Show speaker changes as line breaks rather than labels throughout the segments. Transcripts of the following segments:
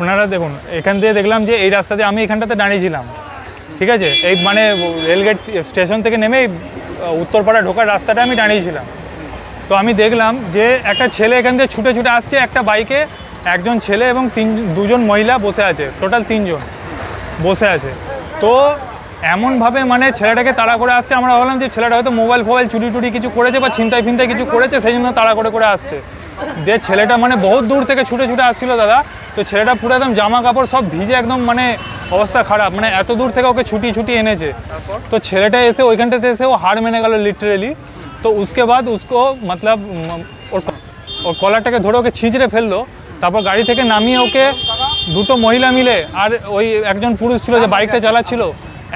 আপনারা দেখুন, এখান দিয়ে দেখলাম যে এই রাস্তাতে আমি এখানটাতে দাঁড়িয়েছিলাম ঠিক আছে? এই মানে রেলগেট স্টেশন থেকে নেমে উত্তরপাড়া ঢোকার রাস্তাটা আমি দাঁড়িয়েছিলাম তো আমি দেখলাম যে একটা ছেলে এখান দিয়ে ছুটে ছুটে আসছে একটা বাইকে। একজন ছেলে এবং তিন, দুজন মহিলা বসে আছে, টোটাল তিনজন বসে আছে। তো এমনভাবে মানে ছেলেটাকে তাড়া করে আসছে, আমরা ভাবলাম যে ছেলেটা হয়তো মোবাইল, ফোবাইল, চুরি টুরি কিছু করেছে বা ছিনতাই ফিনতাই কিছু করেছে, সেই জন্য তাড়া করে করে আসছে। যে ছেলেটা মানে বহুত দূর থেকে ছুটে ছুটে আসছিল দাদা তো ছেলেটা পুরো একদম জামা কাপড় সব ভিজে একদম মানে অবস্থা খারাপ মানে এত দূর থেকে ওকে ছুটি ছুটি এনেছে। তো ছেলেটা এসে ওইখানটাতে এসে ও হাড় মেনে গেল লিটারেলি তো উসকে বাদ উসকো মতলব ওর ওর কলারটাকে ধরে ওকে ছিঁচড়ে ফেলল তারপর গাড়ি থেকে নামিয়ে ওকে দুটো মহিলা মিলে আর ওই একজন পুরুষ ছিল যে বাইকটা চালাচ্ছিল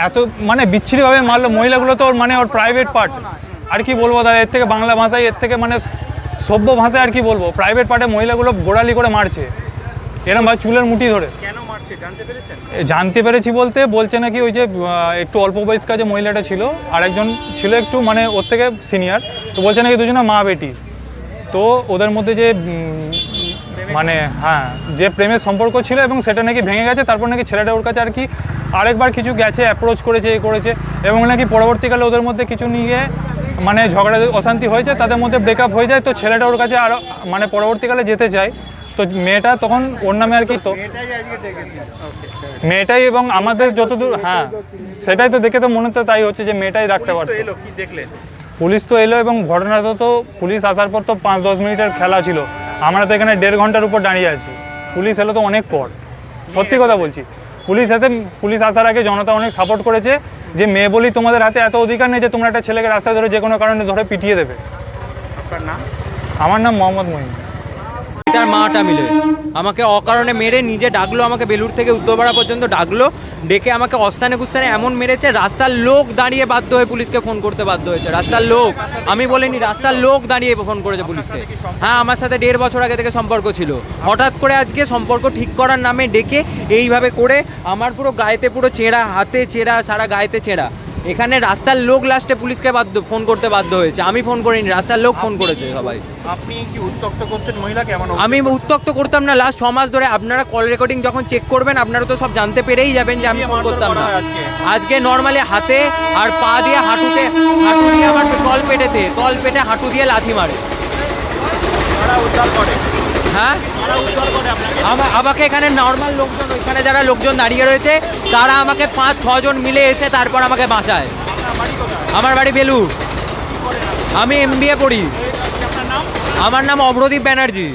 এত মানে বিচ্ছিরিভাবে মারলো। মহিলাগুলো তো ওর মানে ওর প্রাইভেট পার্ট আর কি বলব দাদা এর থেকে বাংলা ভাষায় এর থেকে মানে সভ্য ভাষায় আর কি বলব? প্রাইভেট পার্টে মহিলাগুলো গোড়ালি করে মারছে। এরম ভাই চুলের মুঠি ধরে।
কেন মারছে? জানতে পেরেছেন?
জানতে পেরেছি বলতে বলছে নাকি ওই যে একটু অল্প বয়স্কা যে মহিলাটা ছিল আরেকজন ছিল একটু মানে ওর থেকে সিনিয়র তো বলছে নাকি দুজনে মা বেটি। তো ওদের মধ্যে যে মানে হ্যাঁ যে প্রেমের সম্পর্ক ছিল এবং সেটা নাকি ভেঙে গেছে তারপর নাকি ছেলেটা ওর কাছে আর কি আরেকবার কিছু গেছে অ্যাপ্রোচ করেছে এ করেছে এবং নাকি পরবর্তীকালে ওদের মধ্যে কিছু নিয়ে মানে ঝগড়া অশান্তি হয়েছে তাদের মধ্যে ব্রেকআপ হয়ে যায় তো ছেলেটা ওর কাছে আরও মানে পরবর্তীকালে যেতে চায়। তো মেয়েটা তখন ওর নামে আর কি তো মেয়েটাই এবং আমাদের যতদূর হ্যাঁ সেটাই তো দেখে তো মনে তো তাই হচ্ছে যে মেয়েটাই রাখতে পারতো। পুলিশ তো এলো এবং ঘটনাটা তো পুলিশ আসার পর তো পাঁচ দশ মিনিটের খেলা ছিল। আমরা তো এখানে দেড় ঘণ্টার উপর দাঁড়িয়ে আছি। পুলিশ এলো তো অনেক পর। সত্যি কথা বলছি। পুলিশ হাতে পুলিশ আসার আগে জনতা অনেক সাপোর্ট করেছে যে মেয়ে বলি তোমাদের হাতে এত অধিকার নেই যে তোমরা একটা ছেলেকে রাস্তায় ধরে যে কোনো কারণে ধরে পিটিয়ে দেবে।
আপনার নাম?
আমার নাম মোহাম্মদ মহিম
এটার মাটা মিলে আমাকে অকারণে মেরে নিজে ডাকলো, আমাকে বেলুর থেকে উত্তরপাড়া পর্যন্ত ডাকলো। ডেকে আমাকে অস্থানে কুস্থানে এমন মেরেছে, রাস্তার লোক দাঁড়িয়ে বাধ্য হয়ে পুলিশকে ফোন করতে বাধ্য হয়েছে। রাস্তার লোক, আমি বলিনি, রাস্তার লোক দাঁড়িয়ে ফোন করেছে পুলিশকে। হ্যাঁ আমার সাথে দেড় বছর আগে থেকে সম্পর্ক ছিল। হঠাৎ করে আজকে সম্পর্ক ঠিক করার নামে ডেকে এইভাবে করে আমার পুরো গায়েতে পুরো চেঁড়া হাতে চেরা সারা গায়েতে চেঁড়া এখানে রাস্তার লোক লাস্টে পুলিশকে বাধ্য ফোন করতে বাধ্য হয়েছে। আমি ফোন করিনি রাস্তার লোক ফোন করেছে সবাই।
আপনি কি উত্তক্ত করছেন মহিলাকে এমন
আমি উত্তক্ত করতাম না লাস্ট ছ মাস ধরে আপনারা কল রেকর্ডিং যখন চেক করবেন আপনারা তো সব জানতে পেরেই যাবেন যে আমি ফোন করতাম না।
আজকে?
আজকে নর্মালি হাতে আর পা দিয়ে হাঁটুতে হাঁটু দিয়ে আমার তল পেটেতে তল পেটে হাঁটু দিয়ে লাথি মারে।
উদ্ধার করে।
হ্যাঁ?
করে
আমাকে এখানে নর্মাল লোকজন ওইখানে যারা লোকজন দাঁড়িয়ে রয়েছে তারা আমাকে পাঁচ ছজন মিলে এসে তারপর আমাকে বাঁচায়। আমার বাড়ি বেলুর আমি এম বি এ পড়ি আমার নাম অভ্রদীপ ব্যানার্জি।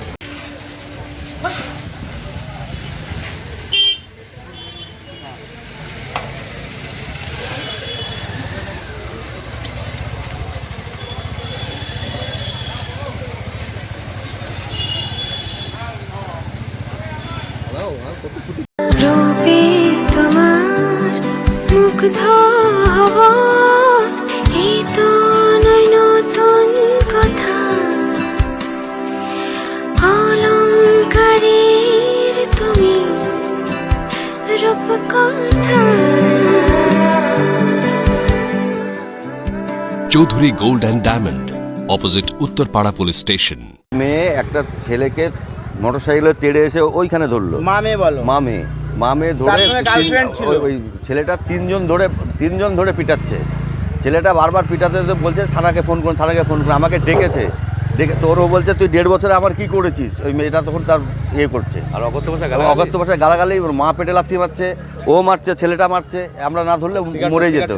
রূপে তোমার মুগ্ধ হব এই তো নয় নতুন কথা। অলঙ্কারের তুমি রূপ কথা।
Chowdhury gold and diamond opposite Uttarpara police station.
মেয়ে একটা ছেলেকে মোটরসাইকেলে তেড়ে এসে ওইখানে ধরলো।
মামে বলো।
মামে মামে ধরে। ওই- ছেলেটা তিনজন ধরে তিনজন ধরে পিটাচ্ছে। ছেলেটা বারবার পিটাতে তো বলছে থানাকে ফোন করুন থানাকে ফোন করুন আমাকে ডেকেছে। ডেকে তো ওরও বলছে তুই দেড় বছরে আমার কি করেছিস? ওই মেয়েটা তখন তার ইয়ে করছে। আর অগত্য ভাষায় অগত্য ভাষায় গালাগালি ওর মা পেটে লাথি মারছে ও মারছে ছেলেটা মারছে আমরা না ধরলে মরে যেত।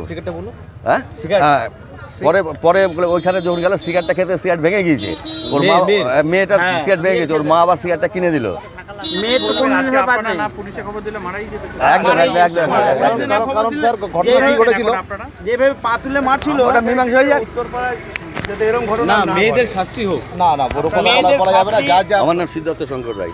হ্যাঁ? হ্যাঁ। পরে পরে ওইখানে যখন গেল সিগারেটটা খেতে সিগারেট ভেঙে গিয়েছে। ওর মা মেয়েটা সিগারেট ভেঙে গেছে ওর মা আবার সিগারেটটা কিনে দিল।
যেভাবে পা তুলে মারছিল
ওটা মীমাংসা হয়ে
মেয়েদের শাস্তি হোক।
না না বড় কথা বলা করা যাবে না। যা যা।
আমার নাম সিদ্ধার্থ শঙ্কর রায়।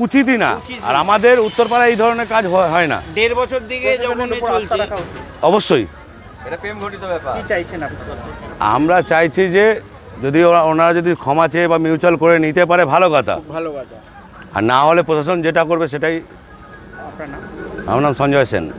উচিতই না। আর আমাদের উত্তরপাড়ায় এই ধরনের কাজ হয়- হয় না।
দেড় বছর দিকে যখন
অবশ্যই।
এটা প্রেম ঘটিত ব্যাপার।
কি চাইছেন আপনারা
আমরা চাইছি যে যদি ওরা- ওনারা যদি ক্ষমা চেয়ে বা মিউচুয়াল করে নিতে পারে ভালো কথা।
ভালো কথা।
আর না হলে প্রশাসন যেটা করবে সেটাই
আপনার
আমার নাম সঞ্জয় সেন।